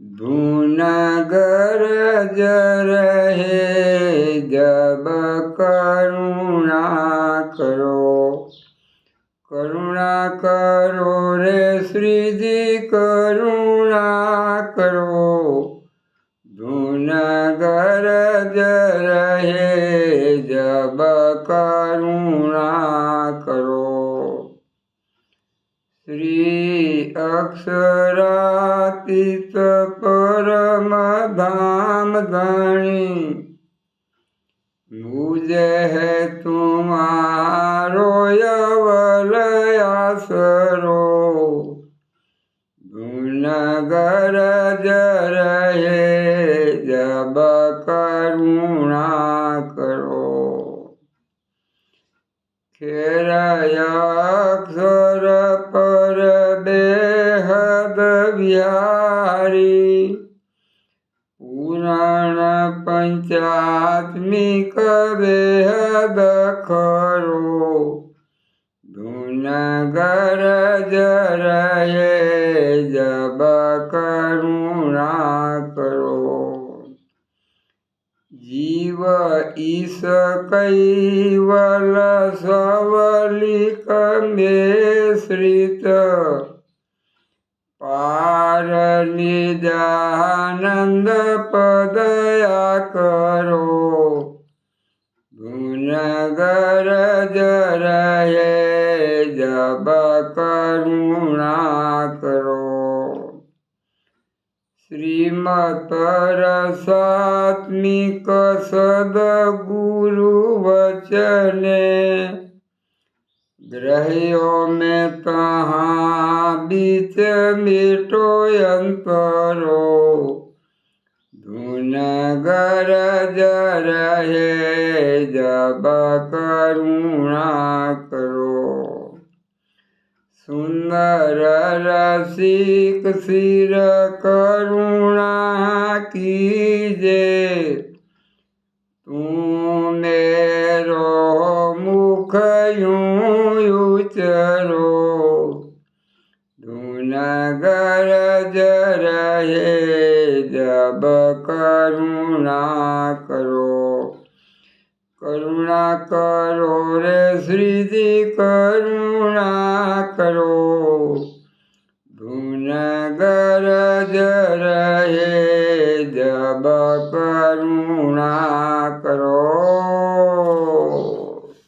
ભૂનગર જર હે જબ કરુણા કરો. કરુણા કરો રે શ્રીજી, કરુણા કરો. ભૂનગર જર હે જબ કરુણા કરો. શ્રી અક્ષરાતીત પરમ ધામ ધણી મુજે હે તુમારો યવલયાસરો ગુણ જર હે જબ કરુણા કરો પર બેહદ વિહારી પુરાણ પંચાત્મિક બેહદ ખરો ધૂન ગરજ રહે જબ કરુણા કરો. જીવ ઈશ કૈવલ સવલિક મેશ્રિત પાર નિદાનંદ પદયા કરો ગુનગર રહે જબ કરુણા કરો શ્રીમત રસાત્મિક સદગુરુ વચને ગ્રહ્યો મેં તહાં બીચ મીઠો અંતરો. ધૂન ગરજ રહે જબ કરુણા કરો. સુંદર રસિક શિર કરુણા કીજે. તું મેરો મુખ ધૂન ગરજ રહે જબ કરુણા કરો. કરુણા કરો રે શ્રીજી, કરુણા કરો. ધૂન ગરજ રહે જબ કરુણા કરો